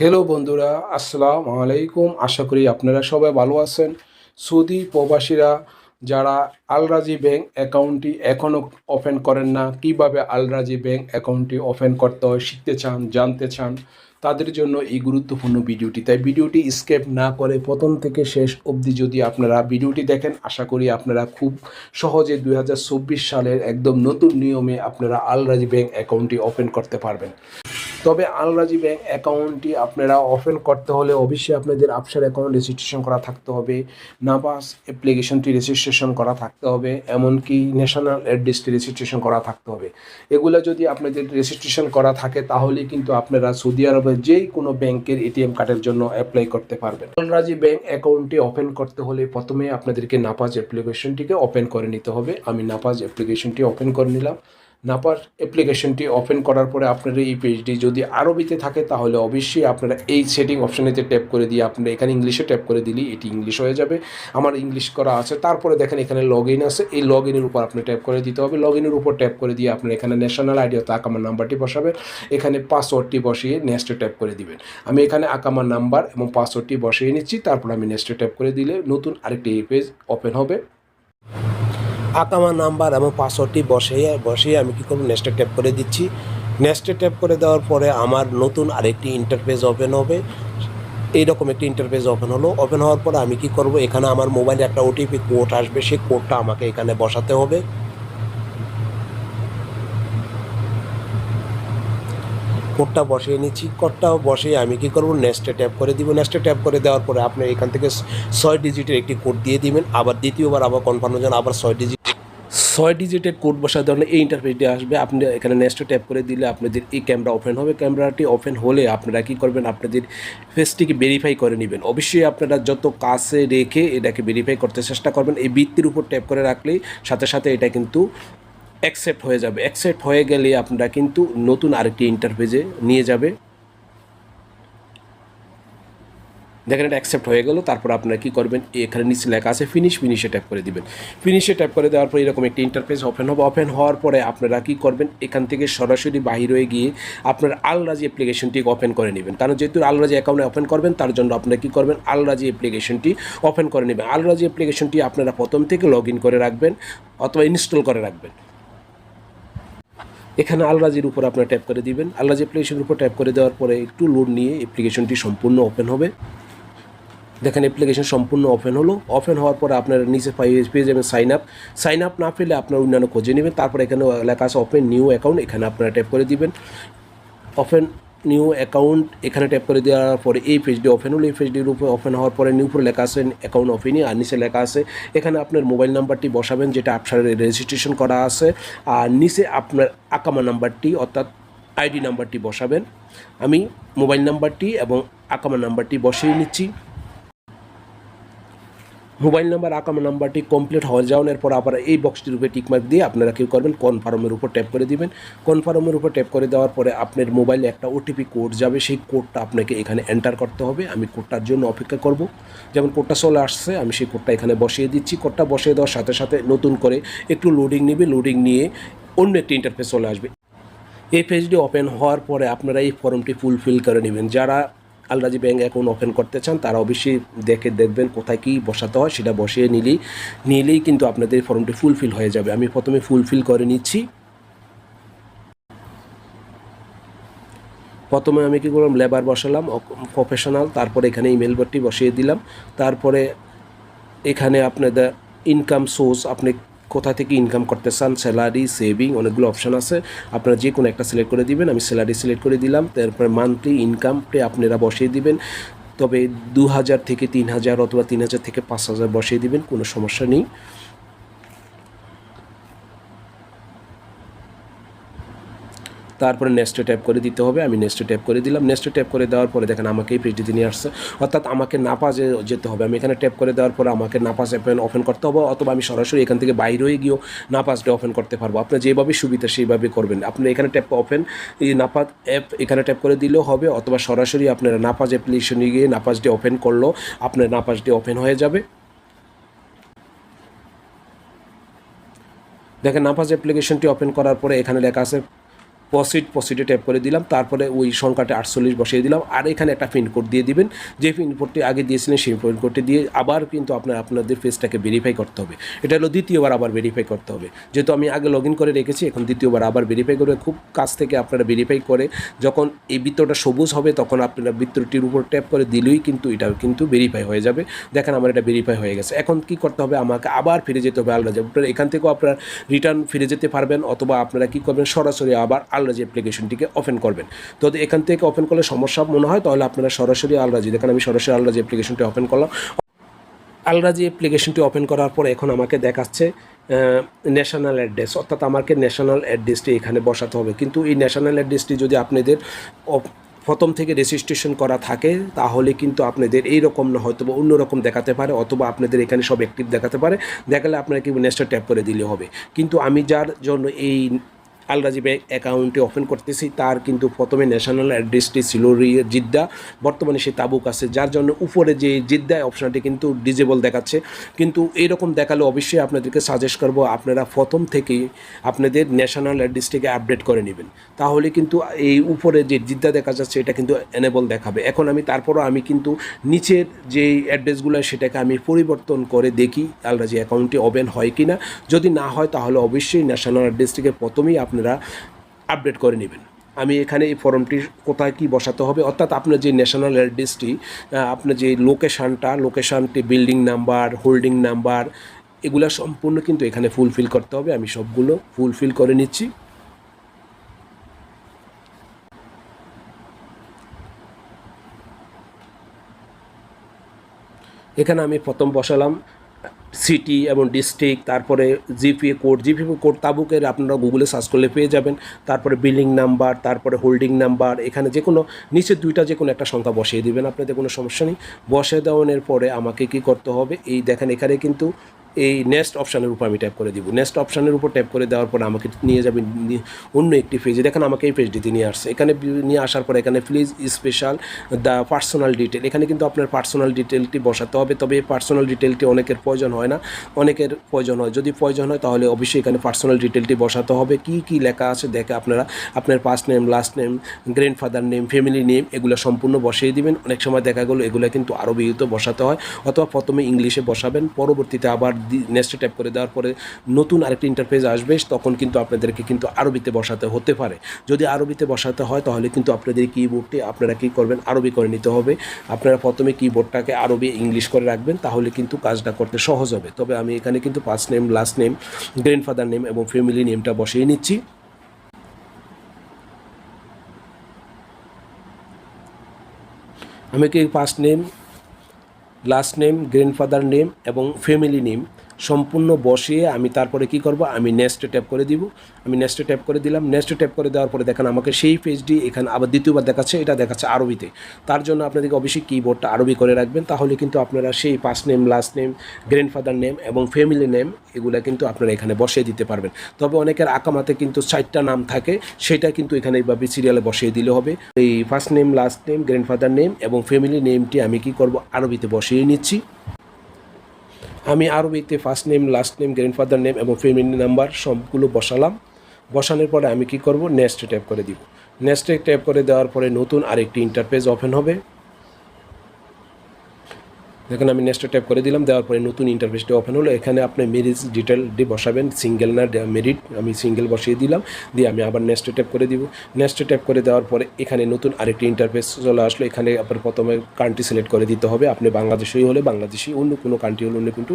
Hello বন্ধুরা, আসসালামু আলাইকুম। আশা করি আপনারা সবাই ভালো আছেন। সৌদি প্রবাসীরা যারা আলরাজি ব্যাংক অ্যাকাউন্টটি এখনও ওপেন করেন না, কীভাবে আলরাজি ব্যাংক অ্যাকাউন্টটি ওপেন করতে হয়, শিখতে চান, জানতে চান, তাদের জন্য এই গুরুত্বপূর্ণ ভিডিওটি। তাই ভিডিওটি স্কেপ না করে প্রথম থেকে শেষ অবধি যদি আপনারা ভিডিওটি দেখেন, আশা করি আপনারা খুব সহজে দু হাজার চব্বিশ সালের একদম নতুন নিয়মে আপনারা আলরাজি ব্যাংক অ্যাকাউন্টটি ওপেন করতে পারবেন। তবে আলরাজি ব্যাংক অ্যাকাউন্টটি আপনারা ওপেন করতে হলে অবশ্যই আপনাদের আপসার অ্যাকাউন্ট রেজিস্ট্রেশন করা থাকতে হবে। নাবাস অ্যাপ্লিকেশনটি রেজিস্ট্রেশন করা থাকতে হবে, এমনকি ন্যাশনাল অ্যাড্রেসটি রেজিস্ট্রেশন করা থাকতে হবে। এগুলো যদি আপনাদের রেজিস্ট্রেশন করা থাকে, তাহলে কিন্তু আপনারা সৌদি আরবের যেই কোনো ব্যাংকের এটিএম কার্ডের জন্য অ্যাপ্লাই করতে পারবেন। আলরাজি ব্যাংক অ্যাকাউন্টটি ওপেন করতে হলে প্রথমে আপনাদেরকে নাপাজ অ্যাপ্লিকেশনটিকে ওপেন করে নিতে হবে। আমি নাপাজ অ্যাপ্লিকেশনটি ওপেন করে নিলাম। নাপার অ্যাপ্লিকেশনটি ওপেন করার পরে আপনার এই পেজটি যদি আরবিতে থাকে, তাহলে অবশ্যই আপনারা এই সেটিং অপশানেতে ট্যাপ করে দিয়ে আপনারা এখানে ইংলিশে ট্যাপ করে দিলেই এটি ইংলিশ হয়ে যাবে। আমার ইংলিশ করা আছে। তারপরে দেখেন এখানে লগ ইন আছে। এই লগ ইনের উপর আপনি ট্যাপ করে দিতে হবে। লগ ইনের উপর ট্যাপ করে দিয়ে আপনার এখানে ন্যাশনাল আইডি অর্থাৎ আকামার নাম্বারটি বসাবেন। এখানে পাসওয়ার্ডটি বসিয়ে নেক্সটে ট্যাপ করে দিবেন। আমি এখানে আকামার নাম্বার এবং পাসওয়ার্ডটি বসিয়ে নিচ্ছি। তারপর আমি নেক্সটে ট্যাপ করে দিলে নতুন আরেকটি পেজ ওপেন হবে। আকামা নাম্বার এবং পাসওয়ার্ডটি বসিয়ে বসিয়ে আমি কী করব? নেক্সটে ট্যাপ করে দিচ্ছি। নেক্সটে ট্যাপ করে দেওয়ার পরে আমার নতুন আরেকটি ইন্টারফেস ওপেন হবে। এইরকম একটি ইন্টারফেস ওপেন হলো। ওপেন হওয়ার পরে আমি কি করব? এখানে আমার মোবাইলে একটা ওটিপি কোড আসবে। সেই কোডটা আমাকে এখানে বসাতে হবে। কোডটা বসিয়ে নিচ্ছি। কোডটা বসিয়ে আমি কি করব? নেক্সটে ট্যাপ করে দিব। নেক্সটে ট্যাপ করে দেওয়ার পরে আপনি এখান থেকে ছয় ডিজিটের একটি কোড দিয়ে দিবেন। আবার দ্বিতীয়বার আবার কনফার্মের জন্য আবার ছয় ডিজিট ছয় ডিজিটের কোড বসার ধরনের এই ইন্টারফেসটি আসবে। আপনি এখানে নেক্সট ট্যাপ করে দিলে আপনাদের এই ক্যামেরা ওপেন হবে। ক্যামেরাটি ওপেন হলে আপনারা কী করবেন? আপনাদের ফেসটিকে ভেরিফাই করে নেবেন। অবশ্যই আপনারা যত কাছে রেখে এটাকে ভেরিফাই করতে চেষ্টা করবেন। এই বৃত্তির উপর ট্যাপ করে রাখলেই সাথে সাথে এটা কিন্তু অ্যাকসেপ্ট হয়ে যাবে। অ্যাকসেপ্ট হয়ে গেলে আপনারা কিন্তু নতুন আরেকটি ইন্টারফেসে নিয়ে যাবে। দেখেন এটা অ্যাকসেপ্ট হয়ে গেল, তারপর আপনারা কী করবেন? এখানে নিচে লেখা আছে ফিনিশ ফিনিশে ট্যাপ করে দিবেন। ফিনিশে ট্যাপ করে দেওয়ার পর এরকম একটি ইন্টারফেস ওপেন হবে। ওপেন হওয়ার পরে আপনারা কী করবেন? এখান থেকে সরাসরি বাহির হয়ে গিয়ে আপনার আলরাজি অ্যাপ্লিকেশনটি ওপেন করে নেবেন। কারণ যেহেতু আলরাজি অ্যাকাউন্টে ওপেন করবেন, তার জন্য আপনারা কী করবেন? আলরাজি অ্যাপ্লিকেশনটি ওপেন করে নেবেন। আলরাজি অ্যাপ্লিকেশনটি আপনারা প্রথম থেকে লগ ইন করে রাখবেন অথবা ইনস্টল করে রাখবেন। এখানে আলরাজির উপর আপনারা ট্যাপ করে দিবেন। আলরাজি অ্যাপ্লিকেশনের উপর ট্যাপ করে দেওয়ার পরে একটু লোড নিয়ে অ্যাপ্লিকেশনটি সম্পূর্ণ ওপেন হবে। দেখেন অ্যাপ্লিকেশন সম্পূর্ণ ওপেন হলো। ওপেন হওয়ার পরে আপনার নিচে পেয়ে যাবেন সাইন আপ সাইন আপ না পেলে আপনার অন্যান্য খুঁজে নেবেন। তারপর এখানে লেখা আছে ওপেন নিউ অ্যাকাউন্ট এখানে আপনারা ট্যাপ করে দিবেন। ওপেন নিউ অ্যাকাউন্ট এখানে ট্যাপ করে দেওয়ার পরে এই পেজটি ওপেন হলো। এই পেজটির উপরে ওপেন হওয়ার পরে নিউ উপরে লেখা আছে অ্যাকাউন্ট ওপেনই আর নিচে লেখা আছে এখানে আপনার মোবাইল নাম্বারটি বসাবেন, যেটা আপনার রেজিস্ট্রেশন করা আছে। আর নিচে আপনার আকামা নাম্বারটি অর্থাৎ আইডি নাম্বারটি বসাবেন। আমি মোবাইল নাম্বারটি এবং আকামা নাম্বারটি বসিয়ে নিচ্ছি। মোবাইল নাম্বার, আকামা নাম্বারটি কমপ্লিট হয়ে যাওয়ার পর আবার এই বক্সটির উপরে টিকমার্ক দিয়ে আপনারা কী করবেন কনফার্মের উপর ট্যাপ করে দিবেন। কনফার্মের উপর ট্যাপ করে দেওয়ার পরে আপনার মোবাইলে একটা ওটিপি কোড যাবে, সেই কোডটা আপনাকে এখানে এন্টার করতে হবে। আমি কোডটার জন্য অপেক্ষা করব। যেমন কোডটা চলে আসছে, আমি সেই কোডটা এখানে বসিয়ে দিচ্ছি। কোডটা বসিয়ে দেওয়ার সাথে সাথে নতুন করে একটু লোডিং নেবে লোডিং নিয়ে অন্য একটি ইন্টারফেস চলে আসবে। এই পেজটি ওপেন হওয়ার পরে আপনারা এই ফর্মটি ফুলফিল করে নেবেন। যারা আলরাজি ব্যাঙ্ক অ্যাকাউন্ট ওপেন করতে চান, তারা অবশ্যই দেখে দেখবেন কোথায় কী বসাতে হয়, সেটা বসিয়ে নিলেই নিলেই কিন্তু আপনাদের ফর্মটি ফুলফিল হয়ে যাবে। আমি প্রথমে ফুলফিল করে নিচ্ছি। প্রথমে আমি কী করলাম লেবার বসালাম প্রফেশনাল তারপরে এখানে ইমেল বটটি বসিয়ে দিলাম। তারপরে এখানে আপনাদের ইনকাম সোর্স আপনি কোথা থেকে ইনকাম করতে চান স্যালারি সেভিং অনেকগুলো অপশান আছে। আপনারা যে কোনো একটা সিলেক্ট করে দিবেন, আমি স্যালারি সিলেক্ট করে দিলাম। তারপরে মান্থলি ইনকামটা আপনারা বসিয়ে দিবেন। তবে দু হাজার থেকে তিন হাজার অথবা তিন হাজার থেকে পাঁচ হাজার বসিয়ে দিবেন, কোনো সমস্যা নেই। তারপরে নেক্সটে ট্যাপ করে দিতে হবে। আমি নেক্সটে ট্যাপ করে দিলাম। নেক্সটে ট্যাপ করে দেওয়ার পরে দেখেন আমাকে এই পেজটিতে নিয়ে আসছে। অর্থাৎ আমাকে নাপাজে যেতে হবে। আমি এখানে ট্যাপ করে দেওয়ার পরে আমাকে নাপাজ অ্যাপেন ওপেন করতে হবে অথবা আমি সরাসরি এখান থেকে বাইরে হয়ে গিয়েও নাপাজটা ওপেন করতে পারব। আপনার যেভাবে সুবিধা সেইভাবে করবেন। আপনি এখানে ট্যাপ ওপেন এই নাপাজ অ্যাপ এখানে ট্যাপ করে দিলেও হবে অথবা সরাসরি আপনারা নাপাজ অ্যাপ্লিকেশনে গিয়ে নাপাজটি ওপেন করলেও আপনার নাপাজটি ওপেন হয়ে যাবে। দেখেন নাপাজ অ্যাপ্লিকেশনটি ওপেন করার পরে এখানে লেখা আছে পসিট, পসিটে ট্যাপ করে দিলাম, তারপরে ওই সংখ্যাটা আটচল্লিশ বসিয়ে দিলাম, আর এখানে একটা পিনকোড দিয়ে দিবেন, যে পিনকোডটি আগে দিয়েছিলেন সেই পিনকোডটি দিয়ে আবার কিন্তু আপনার, আপনাদের ফেসটাকে ভেরিফাই করতে হবে। এটা হলো দ্বিতীয়বার আবার ভেরিফাই করতে হবে। যেহেতু আমি আগে লগ করে রেখেছি, এখন দ্বিতীয়বার আবার ভেরিফাই করে খুব কাছ থেকে আপনারা ভেরিফাই করে যখন এই বৃত্তটা সবুজ হবে, তখন আপনারা বৃত্তটির উপর ট্যাপ করে দিলেই কিন্তু এটা কিন্তু ভেরিফাই হয়ে যাবে। দেখেন আমার এটা ভেরিফাই হয়ে গেছে। এখন কি করতে হবে? আমাকে আবার ফিরে যেতে হবে আপনারা এখান থেকেও আপনারা রিটার্ন ফিরে যেতে পারবেন, অথবা আপনারা কি করবেন? সরাসরি আবার আলরাজি অ্যাপ্লিকেশনটিকে ওপেন করবেন। তো এখান থেকে ওপেন করলে সমস্যা মনে হয়, তাহলে আপনারা সরাসরি আলরাজি, দেখেন আমি সরাসরি আলরাজি অ্যাপ্লিকেশনটি ওপেন করলাম। আলরাজি অ্যাপ্লিকেশনটি ওপেন করার পর এখন আমাকে দেখাচ্ছে ন্যাশনাল অ্যাড্রেস অর্থাৎ আমাকে ন্যাশনাল অ্যাড্রেসটি এখানে বসাতে হবে। কিন্তু এই ন্যাশনাল অ্যাড্রেসটি যদি আপনাদের প্রথম থেকে রেজিস্ট্রেশন করা থাকে, তাহলে কিন্তু আপনাদের এই রকম না হয়তো বা অন্যরকম দেখাতে পারে, অথবা আপনাদের এখানে সব অ্যাক্টিভ দেখাতে পারে। দেখালে আপনারা কি নেক্সটটা ট্যাপ করে দিলে হবে। কিন্তু আমি যার জন্য এই আলরাজি ব্যাংক অ্যাকাউন্টে ওপেন করতেছি। তার কিন্তু প্রথমে ন্যাশনাল অ্যাড্রেসটি ছিল জিদ্দা। বর্তমানে সে তাবুক আছে, যার জন্য উপরে যে জিদ্দা অপশনটি কিন্তু ডিজেবল দেখাচ্ছে। কিন্তু এরকম দেখালে অবশ্যই আপনাদেরকে সাজেস্ট করব, আপনারা প্রথম থেকেই আপনাদের ন্যাশনাল অ্যাড্রেসটিকে আপডেট করে নেবেন। তাহলে কিন্তু এই উপরে যে জিদ্দা দেখা যাচ্ছে, এটা কিন্তু এনেবল দেখাবে। এখন আমি তারপরও আমি কিন্তু নিচের যে অ্যাড্রেসগুলো সেটাকে আমি পরিবর্তন করে দেখি, আলরাজি অ্যাকাউন্টটি ওপেন হয় কি না যদি না হয়, তাহলে অবশ্যই ন্যাশনাল অ্যাড্রেসটিকে প্রথমেই আপনারা আপডেট করে নেবেন। আমি এখানে এই ফর্মটি কোথায় কি বসাতে হবে, অর্থাৎ আপনার যে ন্যাশনাল অ্যাড্রেসটি আপনার যে লোকেশানটা লোকেশানটি বিল্ডিং নাম্বার হোল্ডিং নাম্বার এগুলো সম্পূর্ণ কিন্তু এখানে ফুলফিল করতে হবে। আমি সবগুলো ফুলফিল করে নিচ্ছি। এখানে আমি প্রথম বসালাম। সিটি এবং ডিস্ট্রিক্ট, তারপরে জিপিএ কোড জিপিএ কোড তাবুকের আপনারা গুগলে সার্চ করলে পেয়ে যাবেন। তারপরে বিল্ডিং নাম্বার, তারপরে হোল্ডিং নাম্বার, এখানে যে কোনো নিচের দুইটা যে কোনো একটা সংখ্যা বসিয়ে দেবেন, আপনাদের কোনো সমস্যা নেই। বসিয়ে দেওয়ানোর পরে আমাকে কি করতে হবে? এই দেখেন, এখানে কিন্তু এই নেক্সট অপশানের উপর আমি ট্যাপ করে দিব। নেক্সট অপশানের উপর ট্যাপ করে দেওয়ার পর আমাকে নিয়ে যাবে অন্য একটি পেজে দেখেন আমাকে এই পেজটিতে নিয়ে আসছে। এখানে নিয়ে আসার পর এখানে please special the personal detail এখানে কিন্তু আপনার পার্সোনাল ডিটেলটি বসাতে হবে, তবে এই পার্সোনাল ডিটেলটি অনেকের প্রয়োজন হয় না। অনেকের প্রয়োজন হয়। যদি প্রয়োজন হয় তাহলে অবশ্যই এখানে পার্সোনাল ডিটেলটি বসাতে হবে। কি কি লেখা আছে দেখে আপনারা আপনার first name last name grandfather name family name এগুলো সম্পূর্ণ বসিয়ে দিবেন। অনেক সময় দেখা গেলো এগুলো কিন্তু আরবিতে বসাতে হয়। অথবা প্রথমে ইংলিশে বসাবেন, পরবর্তীতে আবার নেক্সট ট্যাপ করে দেওয়ার পরে নতুন আরেকটি ইন্টারফেস আসবে, তখন কিন্তু আপনাদেরকে কিন্তু আরবিতে বসাতে হতে পারে। যদি আরবিতে বসাতে হয়, তাহলে কিন্তু আপনাদের কিবোর্ডটি আপনারা কী করবেন? আরবি করে নিতে হবে। আপনারা প্রথমে কিবোর্ডটাকে আরবি ইংলিশ করে রাখবেন, তাহলে কিন্তু কাজটা করতে সহজ হবে। তবে আমি এখানে কিন্তু first name last name grandfather name এবং ফ্যামিলি নেমটা বসিয়ে নিচ্ছি। আমি কি first name last name grandfather name এবং ফ্যামিলি নেম সম্পূর্ণ বসিয়ে আমি তারপরে কি করব? আমি নেক্সটে ট্যাপ করে দিব। আমি নেক্সটে ট্যাপ করে দিলাম। নেক্সটে ট্যাপ করে দেওয়ার পরে দেখেন আমাকে সেই পেজটি এখানে আবার দ্বিতীয়বার দেখাচ্ছে, এটা দেখাচ্ছে আরবিতে। তার জন্য আপনাদেরকে অবশ্যই কিবোর্ডটা আরবি করে রাখবেন। তাহলে কিন্তু আপনারা সেই first name last name grandfather name এবং ফ্যামিলি নেম এগুলো কিন্তু আপনারা এখানে বসিয়ে দিতে পারবেন। তবে অনেকের আকামাতে কিন্তু চারটা নাম থাকে, সেটা কিন্তু এখানে এইভাবে সিরিয়ালে বসিয়ে দিলে হবে। এই first name last name grandfather name এবং ফ্যামিলি নেমটি আমি কি করব? আরবিতে বসিয়ে নিচ্ছি। আমি আরবিতে first name last name grandfather name এবং ফ্যামিলি নাম্বার সবগুলো বসালাম। বসানোর পরে আমি কি করব? নেক্সট ট্যাপ করে দিব। নেক্সটে ট্যাপ করে দেওয়ার পরে নতুন আরেকটি ইন্টারফেস ওপেন হবে। দেখেন, আমি নেক্সট ট্যাপ করে দিলাম, দেওয়ার পরে নতুন ইন্টারফেসটি ওপেন হলো। এখানে আপনি মেরিট ডিটেলটি বসাবেন সিঙ্গেল না মেরিট আমি সিঙ্গেল বসিয়ে দিলাম, দিয়ে আমি আবার নেক্সট ট্যাপ করে দিব। নেক্সট ট্যাপ করে দেওয়ার পরে এখানে নতুন আরেকটি ইন্টারফেস চলে আসলো। এখানে আপনার প্রথমে কান্ট্রি সিলেক্ট করে দিতে হবে। আপনি বাংলাদেশই হলে বাংলাদেশি, অন্য কোনো কান্ট্রি হলে অন্য কিন্তু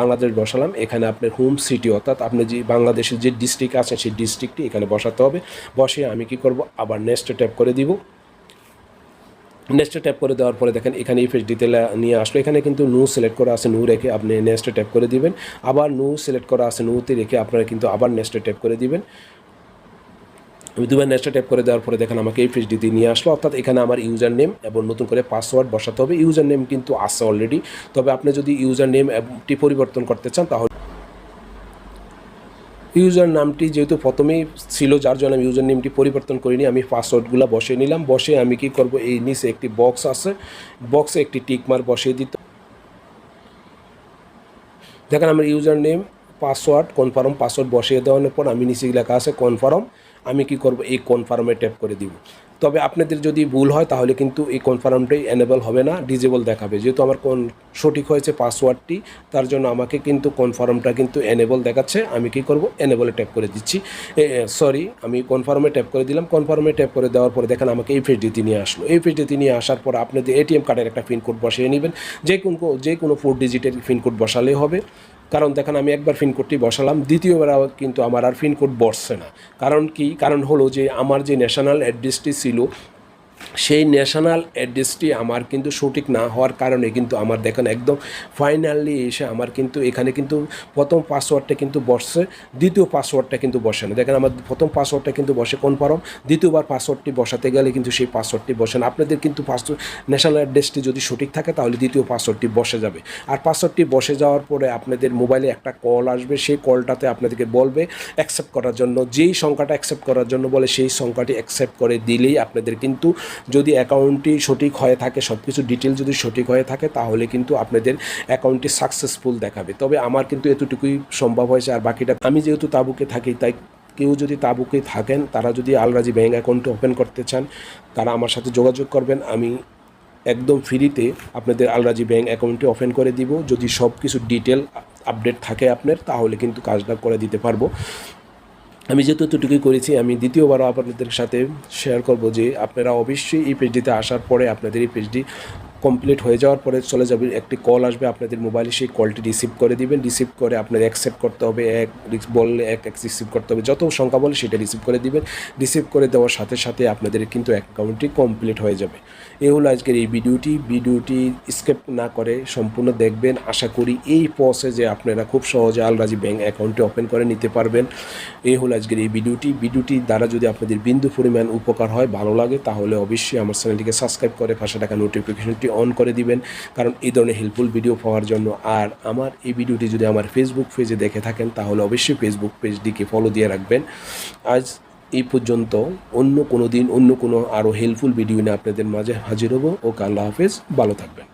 বাংলাদেশ বসালাম। এখানে আপনার হোম সিটি অর্থাৎ আপনি যে বাংলাদেশের যে ডিস্ট্রিক্ট আছে, সেই ডিস্ট্রিক্টটি এখানে বসাতে হবে। বসে আমি কি করব? আবার নেক্সট ট্যাপ করে দিব। নেক্সটে ট্যাপ করে দেওয়ার পরে দেখেন এখানে ইফেক্ট ডিটেল নিয়ে আসলো। এখানে কিন্তু নু সিলেক্ট করা আছে, নু রেখে আপনি নেক্সটে ট্যাপ করে দিবেন। আবার নু সিলেক্ট করা আছে, নুতে রেখে আপনারা কিন্তু আবার নেক্সটে ট্যাপ করে দিবেন। দুবার নেক্সটে ট্যাপ করে দেওয়ার পরে দেখেন আমাকে এই দিতে নিয়ে আসলো। অর্থাৎ এখানে আমার ইউজার নেম এবং নতুন করে পাসওয়ার্ড বসাতে হবে। ইউজার নেম কিন্তু আছে অলরেডি তবে আপনি যদি ইউজার নেমটি পরিবর্তন করতে চান তাহলে ইউজার নামটি যেহেতু প্রথমেই ছিল, যার জন্য আমি ইউজার নেমটি পরিবর্তন করিনি, আমি পাসওয়ার্ডগুলো বসিয়ে নিলাম। বসে আমি কি করব? এই নিচে একটি বক্স আছে। বক্সে একটি টিকমার বসিয়ে দিত। দেখেন, আমার user name password, confirm, password বসিয়ে দেওয়ার পর আমি নিচে লেখা আছে, কনফার্ম। আমি কি করব? এই কনফার্মে ট্যাপ করে দিব। তবে আপনাদের যদি ভুল হয়, তাহলে কিন্তু এই কনফার্মটাই এনেবল হবে না ডিজেবল দেখাবে। যেহেতু আমার কোন সঠিক হয়েছে পাসওয়ার্ডটি তার জন্য আমাকে কিন্তু কনফার্মটা কিন্তু এনেবল দেখাচ্ছে। আমি কি করব? এনেবলে ট্যাপ করে দিচ্ছি। সরি আমি কনফার্মে ট্যাপ করে দিলাম। কনফার্মে ট্যাপ করে দেওয়ার পরে দেখেন আমাকে এই পেজটিতে নিয়ে আসলো। এই পেজটিতে নিয়ে আসার পর আপনাদের এটিএম কার্ডের একটা পিনকোড বসিয়ে নেবেন। যে কোনো যে কোনো ফোর ডিজিটের পিনকোড বসালেই হবে। কারণ দেখেন, আমি একবার ফিন কোডটি বসালাম, দ্বিতীয়বার কিন্তু আমার আর ফিন কোড বসছে না। কারণ কি? কারণ হলো যে, আমার যে ন্যাশনাল অ্যাড্রেসটি ছিল সেই ন্যাশনাল অ্যাড্রেসটি আমার কিন্তু সঠিক না হওয়ার কারণে কিন্তু আমার দেখেন একদম ফাইনালি এসে আমার কিন্তু এখানে কিন্তু প্রথম পাসওয়ার্ডটা কিন্তু বসছে, দ্বিতীয় পাসওয়ার্ডটা কিন্তু বসে না। দেখেন আমার প্রথম পাসওয়ার্ডটা কিন্তু বসে কোন কনফার্ম দ্বিতীয়বার পাসওয়ার্ডটি বসাতে গেলে কিন্তু সেই পাসওয়ার্ডটি বসে না। আপনাদের কিন্তু পাসওয়ার্ড ন্যাশনাল অ্যাড্রেসটি যদি সঠিক থাকে তাহলে দ্বিতীয় পাসওয়ার্ডটি বসে যাবে। আর পাসওয়ার্ডটি বসে যাওয়ার পরে আপনাদের মোবাইলে একটা কল আসবে, সেই কলটাতে আপনাদেরকে বলবে অ্যাকসেপ্ট করার জন্য। যেই সংখ্যাটা অ্যাকসেপ্ট করার জন্য বলে সেই সংখ্যাটি অ্যাকসেপ্ট করে দিলেই আপনাদের কিন্তু যদি অ্যাকাউন্টটি সঠিক হয়ে থাকে সব কিছু ডিটেল যদি সঠিক হয়ে থাকে, তাহলে কিন্তু আপনাদের অ্যাকাউন্টটি সাকসেসফুল দেখাবে। তবে আমার কিন্তু এতটুকুই সম্ভব হয়েছে, আর বাকিটা আমি যেহেতু তাবুকে থাকি, তাই কেউ যদি তাবুকে থাকেন, তারা যদি আলরাজি ব্যাঙ্ক অ্যাকাউন্টে ওপেন করতে চান, তারা আমার সাথে যোগাযোগ করবেন। আমি একদম ফ্রিতে আপনাদের আলরাজি ব্যাঙ্ক অ্যাকাউন্টে ওপেন করে দিব। যদি সব কিছু ডিটেল আপডেট থাকে আপনার, তাহলে কিন্তু কাজটা করে দিতে পারব। আমি যে এতটুকুই করেছি, আমি দ্বিতীয়বারও আপনাদের সাথে শেয়ার করব যে আপনারা অবশ্যই এই পেজটিতে আসার পরে আপনাদের এই পেজটি কমপ্লিট হয়ে যাওয়ার পরে চলে যাবে একটি কল আসবে আপনাদের মোবাইলে সেই কলটি রিসিভ করে দিবেন। রিসিভ করে আপনার অ্যাকসেপ্ট করতে হবে, এক বললে এক এক রিসিভ করতে হবে। যত সংখ্যা বলে সেটা রিসিভ করে দিবেন। রিসিভ করে দেওয়ার সাথে সাথে আপনাদের কিন্তু অ্যাকাউন্টটি কমপ্লিট হয়ে যাবে। এ হলো আজকের এই ভিডিওটি। ভিডিওটি স্কেপ না করে সম্পূর্ণ দেখবেন। আশা করি এই প্রসেসে আপনারা খুব সহজে আলরাজি ব্যাঙ্ক অ্যাকাউন্টটি ওপেন করে নিতে পারবেন। এই হলো আজকের এই ভিডিওটি। ভিডিওটি দ্বারা যদি আপনাদের বিন্দু পরিমাণ উপকার হয়, ভালো লাগে, তাহলে অবশ্যই আমার চ্যানেলটিকে সাবস্ক্রাইব করে পাশে টাকা নোটিফিকেশনটি অন করে দিবেন। কারণ এই ধরনের হেল্পফুল ভিডিও পাওয়ার জন্য। আর আমার এই ভিডিওটি যদি আমার ফেসবুক পেজে দেখে থাকেন, তাহলে অবশ্যই ফেসবুক পেজটিকে ফলো দিয়ে রাখবেন। আজ এই পর্যন্ত অন্য কোনো দিন, অন্য কোনো আরও হেল্পফুল ভিডিও নিয়ে আপনাদের মাঝে হাজির হব। ও আল্লাহ হাফেজ। ভালো থাকবেন।